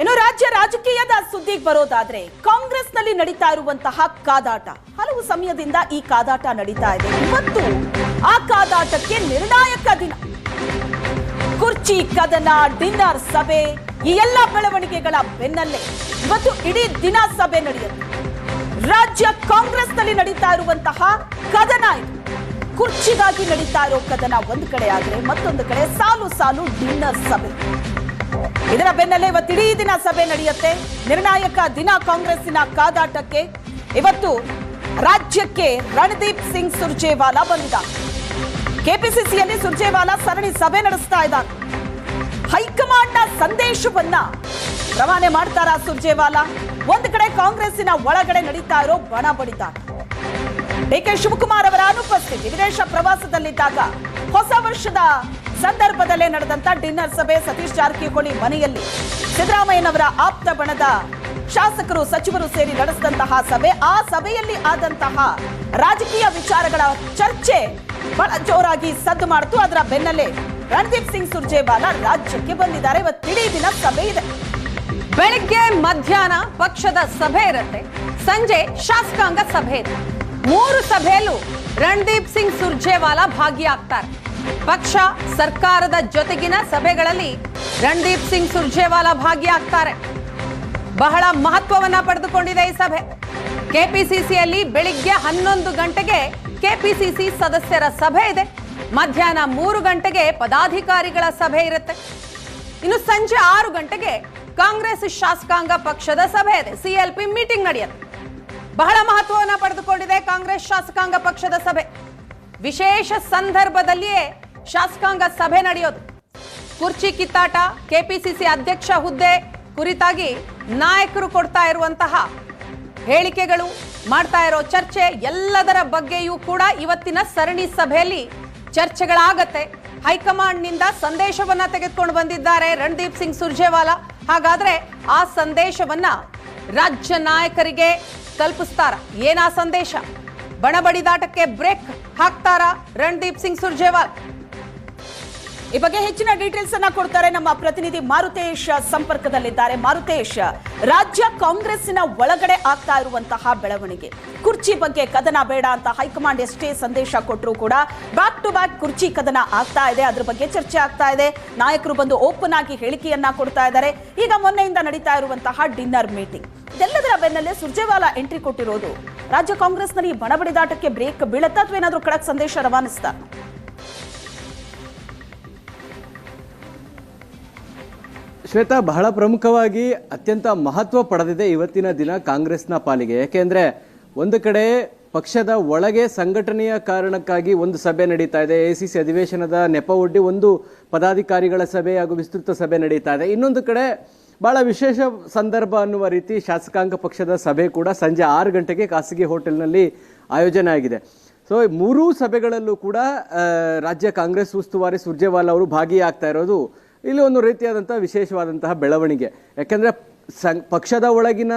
ಇನ್ನು ರಾಜ್ಯ ರಾಜಕೀಯದ ಸುದ್ದಿಗೆ ಬರೋದಾದ್ರೆ ಕಾಂಗ್ರೆಸ್ನಲ್ಲಿ ನಡೀತಾ ಇರುವಂತಹ ಕಾದಾಟ. ಹಲವು ಸಮಯದಿಂದ ಈ ಕಾದಾಟ ನಡೀತಾ ಇದೆ. ಇವತ್ತು ಆ ಕಾದಾಟಕ್ಕೆ ನಿರ್ಣಾಯಕ ದಿನ. ಕುರ್ಚಿ, ಕದನ, ಡಿನ್ನರ್ ಸಭೆ, ಈ ಎಲ್ಲ ಬೆಳವಣಿಗೆಗಳ ಬೆನ್ನಲ್ಲೇ ಇವತ್ತು ಇಡೀ ದಿನ ಸಭೆ ನಡೆಯುತ್ತೆ. ರಾಜ್ಯ ಕಾಂಗ್ರೆಸ್ನಲ್ಲಿ ನಡೀತಾ ಇರುವಂತಹ ಕದನ ಕುರ್ಚಿಗಾಗಿ ನಡೀತಾ ಇರೋ ಕದನ ಒಂದು ಕಡೆ ಆದರೆ ಮತ್ತೊಂದು ಕಡೆ ಸಾಲು ಸಾಲು ಡಿನ್ನರ್ ಸಭೆ. ಇದರ ಬೆನ್ನಲ್ಲೇ ಇವತ್ತಿಡೀ ದಿನ ಸಭೆ ನಡೆಯುತ್ತೆ. ನಿರ್ಣಾಯಕ ದಿನ ಕಾಂಗ್ರೆಸ್ಸಿನ ಕಾದಾಟಕ್ಕೆ ಇವತ್ತು ರಾಜ್ಯಕ್ಕೆ ರಣದೀಪ್ ಸಿಂಗ್ ಸುರ್ಜೇವಾಲಾ ಬಂದಿದ್ದಾರೆ. ಕೆಪಿಸಿಸಿಯಲ್ಲಿ ಸುರ್ಜೇವಾಲಾ ಸರಣಿ ಸಭೆ ನಡೆಸ್ತಾ ಇದ್ದಾರೆ. ಹೈಕಮಾಂಡ್ನ ಸಂದೇಶವನ್ನ ರವಾನೆ ಮಾಡ್ತಾರ ಸುರ್ಜೇವಾಲಾ? ಒಂದು ಕಡೆ ಕಾಂಗ್ರೆಸ್ಸಿನ ಒಳಗಡೆ ನಡೀತಾ ಇರೋ ಬಣ ಬಡಿತ ಕೆ ಶಿವಕುಮಾರ್ ಅವರ ಅನುಪಸ್ಥಿತಿ, ವಿದೇಶ ಪ್ರವಾಸದಲ್ಲಿದ್ದಾಗ ಹೊಸ ವರ್ಷದ ಸಂದರ್ಭದಲ್ಲೇ ನಡೆದಂತ ಡಿನ್ನರ್ ಸಭೆ ಸತೀಶ್ ಜಾರಕಿಹೊಳಿ ಮನೆಯಲ್ಲಿ. ಸಿದ್ದರಾಮಯ್ಯನವರ ಆಪ್ತ ಬಣದ ಶಾಸಕರು, ಸಚಿವರು ಸೇರಿ ನಡೆಸಿದಂತಹ ಸಭೆ, ಆ ಸಭೆಯಲ್ಲಿ ಆದಂತಹ ರಾಜಕೀಯ ವಿಚಾರಗಳ ಚರ್ಚೆ ಬಹಳ ಜೋರಾಗಿ ಸದ್ದು ಮಾಡಿತು. ಅದರ ಬೆನ್ನಲ್ಲೇ ರಣದೀಪ್ ಸಿಂಗ್ ಸುರ್ಜೇವಾಲಾ ರಾಜ್ಯಕ್ಕೆ ಬಂದಿದ್ದಾರೆ. ಇವತ್ತು ಇಡೀ ದಿನ ಸಭೆ ಇದೆ. ಬೆಳಿಗ್ಗೆ ಮಧ್ಯಾಹ್ನ ಪಕ್ಷದ ಸಭೆ ಇರುತ್ತೆ. ಸಂಜೆ ಶಾಸಕಾಂಗ ಸಭೆ ಇದೆ. ಮೂರು ಸಭೆಯಲ್ಲೂ ರಣದೀಪ್ ಸಿಂಗ್ ಸುರ್ಜೇವಾಲಾ ಭಾಗಿಯಾಗ್ತಾರೆ. ಪಕ್ಷ ಸರ್ಕಾರದ ಜೊತೆಗಿನ ಸಭೆಗಳಲ್ಲಿ ರಣದೀಪ್ ಸಿಂಗ್ ಸುರ್ಜೇವಾಲಾ ಭಾಗಿಯಾಗ್ತಾರೆ. ಬಹಳ ಮಹತ್ವವನ್ನ ಪಡೆದುಕೊಂಡಿದೆ ಈ ಸಭೆ. ಕೆಪಿಸಿಸಿಯಲ್ಲಿ ಬೆಳಿಗ್ಗೆ ಹನ್ನೊಂದು ಗಂಟೆಗೆ ಕೆಪಿಸಿಸಿ ಸದಸ್ಯರ ಸಭೆ ಇದೆ. ಮಧ್ಯಾಹ್ನ ಮೂರು ಗಂಟೆಗೆ ಪದಾಧಿಕಾರಿಗಳ ಸಭೆ ಇರುತ್ತೆ. ಇನ್ನು ಸಂಜೆ ಆರು ಗಂಟೆಗೆ ಕಾಂಗ್ರೆಸ್ ಶಾಸಕಾಂಗ ಪಕ್ಷದ ಸಭೆ ಇದೆ. ಸಿಎಲ್ಪಿ ಮೀಟಿಂಗ್ ನಡೆಯುತ್ತೆ. ಬಹಳ ಮಹತ್ವವನ್ನು ಪಡೆದುಕೊಂಡಿದೆ ಕಾಂಗ್ರೆಸ್ ಶಾಸಕಾಂಗ ಪಕ್ಷದ ಸಭೆ. ವಿಶೇಷ ಸಂದರ್ಭದಲ್ಲಿಯೇ ಶಾಸಕಾಂಗ ಸಭೆ ನಡೆಯೋದು. ಕುರ್ಚಿ ಕಿತ್ತಾಟ, ಕೆಪಿಸಿಸಿ ಅಧ್ಯಕ್ಷ ಹುದ್ದೆ ಕುರಿತಾಗಿ ನಾಯಕರು ಕೊಡ್ತಾ ಇರುವಂತಹ ಹೇಳಿಕೆಗಳು, ಮಾಡ್ತಾ ಇರೋ ಚರ್ಚೆ ಎಲ್ಲದರ ಬಗ್ಗೆಯೂ ಕೂಡ ಇವತ್ತಿನ ಸರಣಿ ಸಭೆಯಲ್ಲಿ ಚರ್ಚೆಗಳಾಗತ್ತೆ. ಹೈಕಮಾಂಡ್ನಿಂದ ಸಂದೇಶವನ್ನ ತೆಗೆದುಕೊಂಡು ಬಂದಿದ್ದಾರೆ ರಣದೀಪ್ ಸಿಂಗ್ ಸುರ್ಜೇವಾಲಾ. ಹಾಗಾದ್ರೆ ಆ ಸಂದೇಶವನ್ನ ರಾಜ್ಯ ನಾಯಕರಿಗೆ ತಲುಪಿಸ್ತಾರ? ಏನಾ ಸಂದೇಶ? ಬಣಬಡಿದಾಟಕ್ಕೆ ಬ್ರೇಕ್ ಹಾಕ್ತಾರಾ ರಣದೀಪ್ ಸಿಂಗ್ ಸುರ್ಜೇವಾಲಾ? ಈ ಬಗ್ಗೆ ಹೆಚ್ಚಿನ ಡೀಟೇಲ್ಸ್ ಅನ್ನ ಕೊಡ್ತಾರೆ ನಮ್ಮ ಪ್ರತಿನಿಧಿ ಮಾರುತೇಶ್ ಸಂಪರ್ಕದಲ್ಲಿದ್ದಾರೆ. ಮಾರುತೇಶ್, ರಾಜ್ಯ ಕಾಂಗ್ರೆಸ್ಸಿನ ಒಳಗಡೆ ಆಗ್ತಾ ಇರುವಂತಹ ಬೆಳವಣಿಗೆ. ಕುರ್ಚಿ ಬಗ್ಗೆ ಕದನ ಬೇಡ ಅಂತ ಹೈಕಮಾಂಡ್ ಎಷ್ಟೇ ಸಂದೇಶ ಕೊಟ್ಟರು ಕೂಡ ಬ್ಯಾಕ್ ಟು ಬ್ಯಾಕ್ ಕುರ್ಚಿ ಕದನ ಆಗ್ತಾ ಇದೆ. ಅದ್ರ ಬಗ್ಗೆ ಚರ್ಚೆ ಆಗ್ತಾ ಇದೆ. ನಾಯಕರು ಬಂದು ಓಪನ್ ಆಗಿ ಹೇಳಿಕೆಯನ್ನ ಕೊಡ್ತಾ ಇದ್ದಾರೆ. ಈಗ ಮೊನ್ನೆಯಿಂದ ನಡೀತಾ ಇರುವಂತಹ ಡಿನ್ನರ್ ಮೀಟಿಂಗ್ ಇದೆಲ್ಲದರ ಬೆನ್ನಲ್ಲೇ ಸುರ್ಜೇವಾಲಾ ಎಂಟ್ರಿ ಕೊಟ್ಟಿರೋದು. ರಾಜ್ಯ ಕಾಂಗ್ರೆಸ್ನಲ್ಲಿ ಬಣಬಡಿದಾಟಕ್ಕೆ ಬ್ರೇಕ್ ಬೀಳತ್ತಾ ಅಥವಾ ಏನಾದರೂ ಕಡಕ್ ಸಂದೇಶ ರವಾನಿಸ್ತಾ? ಶ್ವೇತಾ, ಬಹಳ ಪ್ರಮುಖವಾಗಿ ಅತ್ಯಂತ ಮಹತ್ವ ಪಡೆದಿದೆ ಇವತ್ತಿನ ದಿನ ಕಾಂಗ್ರೆಸ್ನ ಪಾಲಿಗೆ. ಯಾಕೆಂದ್ರೆ ಒಂದು ಕಡೆ ಪಕ್ಷದ ಒಳಗೆ ಸಂಘಟನೆಯ ಕಾರಣಕ್ಕಾಗಿ ಒಂದು ಸಭೆ ನಡೀತಾ ಇದೆ. ಎಸಿಸಿ ಅಧಿವೇಶನದ ನೆಪ ಒಡ್ಡಿ ಒಂದು ಪದಾಧಿಕಾರಿಗಳ ಸಭೆ ಹಾಗೂ ವಿಸ್ತೃತ ಸಭೆ ನಡೀತಾ ಇದೆ. ಇನ್ನೊಂದು ಕಡೆ ಬಹಳ ವಿಶೇಷ ಸಂದರ್ಭ ಅನ್ನುವ ರೀತಿ ಶಾಸಕಾಂಗ ಪಕ್ಷದ ಸಭೆ ಕೂಡ ಸಂಜೆ ಆರು ಗಂಟೆಗೆ ಖಾಸಗಿ ಹೋಟೆಲ್ನಲ್ಲಿ ಆಯೋಜನೆ ಆಗಿದೆ. ಸೊ ಮೂರೂ ಸಭೆಗಳಲ್ಲೂ ಕೂಡ ರಾಜ್ಯ ಕಾಂಗ್ರೆಸ್ ಉಸ್ತುವಾರಿ ಸುರ್ಜೇವಾಲಾ ಅವರು ಭಾಗಿಯಾಗ್ತಾ ಇರೋದು ಇಲ್ಲಿ ಒಂದು ರೀತಿಯಾದಂತಹ ವಿಶೇಷವಾದಂತಹ ಬೆಳವಣಿಗೆ. ಯಾಕೆಂದ್ರೆ ಸಂ ಪಕ್ಷದ ಒಳಗಿನ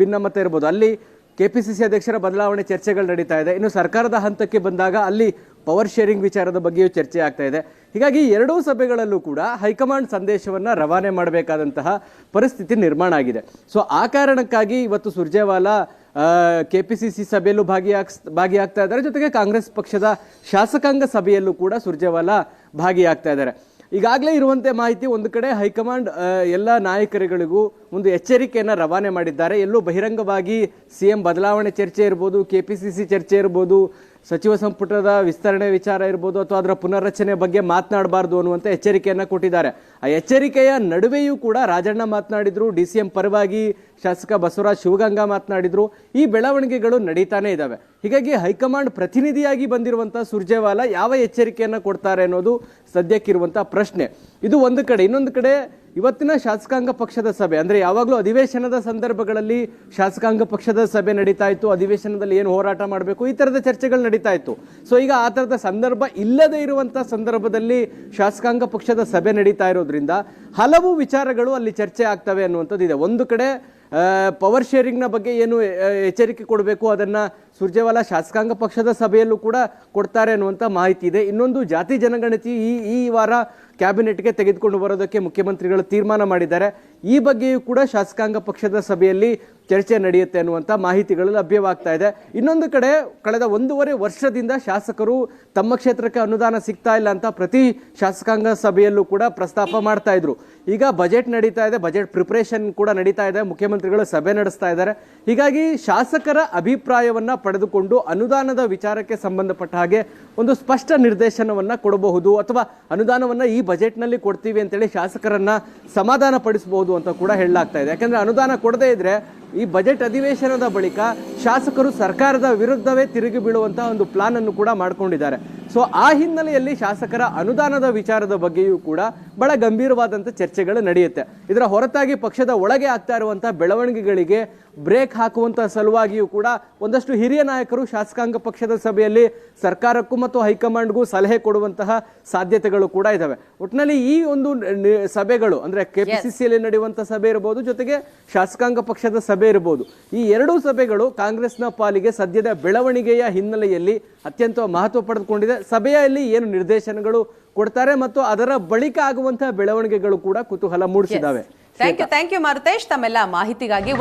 ಭಿನ್ನಮತ ಇರ್ಬೋದು. ಅಲ್ಲಿ ಸಿ ಅಧ್ಯಕ್ಷರ ಬದಲಾವಣೆ ಚರ್ಚೆಗಳು ನಡೀತಾ ಇದೆ. ಇನ್ನು ಸರ್ಕಾರದ ಹಂತಕ್ಕೆ ಬಂದಾಗ ಅಲ್ಲಿ ಪವರ್ ಶೇರಿಂಗ್ ವಿಚಾರದ ಬಗ್ಗೆಯೂ ಚರ್ಚೆ ಆಗ್ತಾ ಇದೆ. ಹೀಗಾಗಿ ಎರಡೂ ಸಭೆಗಳಲ್ಲೂ ಕೂಡ ಹೈಕಮಾಂಡ್ ಸಂದೇಶವನ್ನು ರವಾನೆ ಮಾಡಬೇಕಾದಂತಹ ಪರಿಸ್ಥಿತಿ ನಿರ್ಮಾಣ ಆಗಿದೆ. ಸೊ ಆ ಕಾರಣಕ್ಕಾಗಿ ಇವತ್ತು Surjewala K P C C ಸಭೆಯಲ್ಲೂ ಭಾಗಿಯಾಗ್ ಭಾಗಿಯಾಗ್ತಾ ಇದ್ದಾರೆ. ಜೊತೆಗೆ ಕಾಂಗ್ರೆಸ್ ಪಕ್ಷದ ಶಾಸಕಾಂಗ ಸಭೆಯಲ್ಲೂ ಕೂಡ ಸುರ್ಜೇವಾಲಾ ಭಾಗಿಯಾಗ್ತಾ ಇದ್ದಾರೆ. ಈಗಾಗಲೇ ಇರುವಂತೆ ಮಾಹಿತಿ ಒಂದು ಕಡೆ ಹೈಕಮಾಂಡ್ ಎಲ್ಲ ನಾಯಕರುಗಳಿಗೂ ಒಂದು ಎಚ್ಚರಿಕೆಯನ್ನು ರವಾನೆ ಮಾಡಿದ್ದಾರೆ. ಎಲ್ಲೂ ಬಹಿರಂಗವಾಗಿ ಸಿಎಂ ಬದಲಾವಣೆ ಚರ್ಚೆ ಇರ್ಬೋದು, ಕೆ ಪಿ ಸಿ ಸಿ ಚರ್ಚೆ ಇರ್ಬೋದು ಸಚಿವ ಸಂಪುಟದ ವಿಸ್ತರಣೆ ವಿಚಾರ ಇರ್ಬೋದು ಅಥವಾ ಅದರ ಪುನರ್ರಚನೆ ಬಗ್ಗೆ ಮಾತನಾಡಬಾರ್ದು ಅನ್ನುವಂಥ ಎಚ್ಚರಿಕೆಯನ್ನು ಕೊಟ್ಟಿದ್ದಾರೆ. ಆ ಎಚ್ಚರಿಕೆಯ ನಡುವೆಯೂ ಕೂಡ ರಾಜಣ್ಣ ಮಾತನಾಡಿದ್ರು, ಡಿ ಸಿ ಎಂ ಪರವಾಗಿ ಶಾಸಕ ಬಸವರಾಜ್ ಶಿವಗಂಗಾ ಮಾತನಾಡಿದ್ರು. ಈ ಬೆಳವಣಿಗೆಗಳು ನಡೀತಾನೇ ಇದ್ದಾವೆ ಹೀಗಾಗಿ ಹೈಕಮಾಂಡ್ ಪ್ರತಿನಿಧಿಯಾಗಿ ಬಂದಿರುವಂಥ ಸುರ್ಜೇವಾಲಾ ಯಾವ ಎಚ್ಚರಿಕೆಯನ್ನು ಕೊಡ್ತಾರೆ ಅನ್ನೋದು ಸದ್ಯಕ್ಕಿರುವಂಥ ಪ್ರಶ್ನೆ. ಇದು ಒಂದು ಕಡೆ. ಇನ್ನೊಂದು ಕಡೆ ಇವತ್ತಿನ ಶಾಸಕಾಂಗ ಪಕ್ಷದ ಸಭೆ, ಅಂದರೆ ಯಾವಾಗಲೂ ಅಧಿವೇಶನದ ಸಂದರ್ಭಗಳಲ್ಲಿ ಶಾಸಕಾಂಗ ಪಕ್ಷದ ಸಭೆ ನಡೀತಾ ಇತ್ತು, ಅಧಿವೇಶನದಲ್ಲಿ ಏನು ಹೋರಾಟ ಮಾಡಬೇಕು, ಈ ಥರದ ಚರ್ಚೆಗಳು ನಡೀತಾ ಇತ್ತು. ಸೊ ಈಗ ಆ ಥರದ ಸಂದರ್ಭ ಇಲ್ಲದೆ ಇರುವಂಥ ಸಂದರ್ಭದಲ್ಲಿ ಶಾಸಕಾಂಗ ಪಕ್ಷದ ಸಭೆ ನಡೀತಾ ಇರೋದ್ರಿಂದ ಹಲವು ವಿಚಾರಗಳು ಅಲ್ಲಿ ಚರ್ಚೆ ಆಗ್ತವೆ ಅನ್ನುವಂಥದ್ದು ಇದೆ. ಒಂದು ಕಡೆ ಪವರ್ ಶೇರಿಂಗ್ನ ಬಗ್ಗೆ ಏನು ಎಚ್ಚರಿಕೆ ಕೊಡಬೇಕು, ಅದನ್ನು ಸುರ್ಜೇವಾಲಾ ಶಾಸಕಾಂಗ ಪಕ್ಷದ ಸಭೆಯಲ್ಲೂ ಕೂಡ ಕೊಡ್ತಾರೆ ಅನ್ನುವಂಥ ಮಾಹಿತಿ ಇದೆ. ಇನ್ನೊಂದು ಜಾತಿ ಜನಗಣತಿ ಈ ಈ ವಾರ ಕ್ಯಾಬಿನೆಟ್ಗೆ ತೆಗೆದುಕೊಂಡು ಬರೋದಕ್ಕೆ ಮುಖ್ಯಮಂತ್ರಿಗಳು ತೀರ್ಮಾನ ಮಾಡಿದ್ದಾರೆ. ಈ ಬಗ್ಗೆಯೂ ಕೂಡ ಶಾಸಕಾಂಗ ಪಕ್ಷದ ಸಭೆಯಲ್ಲಿ ಚರ್ಚೆ ನಡೆಯುತ್ತೆ ಅನ್ನುವಂಥ ಮಾಹಿತಿಗಳು ಲಭ್ಯವಾಗ್ತಾ ಇದೆ. ಇನ್ನೊಂದು ಕಡೆ ಕಳೆದ ಒಂದೂವರೆ ವರ್ಷದಿಂದ ಶಾಸಕರು ತಮ್ಮ ಕ್ಷೇತ್ರಕ್ಕೆ ಅನುದಾನ ಸಿಗ್ತಾ ಇಲ್ಲ ಅಂತ ಪ್ರತಿ ಶಾಸಕಾಂಗ ಸಭೆಯಲ್ಲೂ ಕೂಡ ಪ್ರಸ್ತಾಪ ಮಾಡ್ತಾ ಇದ್ರು. ಈಗ ಬಜೆಟ್ ನಡೀತಾ ಇದೆ, ಬಜೆಟ್ ಪ್ರಿಪರೇಷನ್ ಕೂಡ ನಡೀತಾ ಇದೆ, ಮುಖ್ಯಮಂತ್ರಿಗಳು ಸಭೆ ನಡೆಸ್ತಾ ಇದ್ದಾರೆ. ಹೀಗಾಗಿ ಶಾಸಕರ ಅಭಿಪ್ರಾಯವನ್ನು ಪಡೆದುಕೊಂಡು ಅನುದಾನದ ವಿಚಾರಕ್ಕೆ ಸಂಬಂಧಪಟ್ಟ ಹಾಗೆ ಒಂದು ಸ್ಪಷ್ಟ ನಿರ್ದೇಶನವನ್ನು ಕೊಡಬಹುದು ಅಥವಾ ಅನುದಾನವನ್ನು ಈ ಬಜೆಟ್ನಲ್ಲಿ ಕೊಡ್ತೀವಿ ಅಂತೇಳಿ ಶಾಸಕರನ್ನು ಸಮಾಧಾನ ಪಡಿಸ್ಬೋದು ಅಂತ ಕೂಡ ಹೇಳಲಾಗ್ತಾ ಇದೆ. ಯಾಕಂದ್ರೆ ಅನುದಾನ ಕೊಡದೇ ಇದ್ರೆ ಈ ಬಜೆಟ್ ಅಧಿವೇಶನದ ಬಳಿಕ ಶಾಸಕರು ಸರ್ಕಾರದ ವಿರುದ್ಧವೇ ತಿರುಗಿ ಬೀಳುವಂಥ ಒಂದು ಪ್ಲಾನ್ ಅನ್ನು ಕೂಡ ಮಾಡ್ಕೊಂಡಿದ್ದಾರೆ. ಸೊ, ಆ ಹಿನ್ನೆಲೆಯಲ್ಲಿ ಶಾಸಕರ ಅನುದಾನದ ವಿಚಾರದ ಬಗ್ಗೆಯೂ ಕೂಡ ಬಹಳ ಗಂಭೀರವಾದಂಥ ಚರ್ಚೆಗಳು ನಡೆಯುತ್ತೆ. ಇದರ ಹೊರತಾಗಿ ಪಕ್ಷದ ಒಳಗೆ ಆಗ್ತಾ ಇರುವಂಥ ಬೆಳವಣಿಗೆಗಳಿಗೆ ಬ್ರೇಕ್ ಹಾಕುವಂತಹ ಸಲುವಾಗಿಯೂ ಕೂಡ ಒಂದಷ್ಟು ಹಿರಿಯ ನಾಯಕರು ಶಾಸಕಾಂಗ ಪಕ್ಷದ ಸಭೆಯಲ್ಲಿ ಸರ್ಕಾರಕ್ಕೂ ಮತ್ತು ಹೈಕಮಾಂಡ್ಗೂ ಸಲಹೆ ಕೊಡುವಂತಹ ಸಾಧ್ಯತೆಗಳು ಕೂಡ ಇದ್ದಾವೆ ಒಟ್ಟಿನಲ್ಲಿ ಈ ಒಂದು ಸಭೆಗಳು ಅಂದ್ರೆ ಕೆಪಿಸಿಸಿಯಲ್ಲಿ ನಡೆಯುವಂತಹ ಸಭೆ ಇರಬಹುದು ಜೊತೆಗೆ ಶಾಸಕಾಂಗ ಪಕ್ಷದ ಸಭೆ ಇರಬಹುದು ಈ ಎರಡೂ ಸಭೆಗಳು ಕಾಂಗ್ರೆಸ್ನ ಪಾಲಿಗೆ ಸದ್ಯದ ಬೆಳವಣಿಗೆಯ ಹಿನ್ನೆಲೆಯಲ್ಲಿ ಅತ್ಯಂತ ಮಹತ್ವ ಪಡೆದುಕೊಂಡಿದೆ. ಸಭೆಯಲ್ಲಿ ಏನು ನಿರ್ದೇಶನಗಳು ಕೊಡ್ತಾರೆ ಮತ್ತು ಅದರ ಬಳಿಕ ಆಗುವಂತಹ ಬೆಳವಣಿಗೆಗಳು ಕೂಡ ಕುತೂಹಲ ಮೂಡಿಸಿದ್ದಾವೆ. Thank you thank you Marutesh ತಮ್ಮೆಲ್ಲ ಮಾಹಿತಿಗಾಗಿ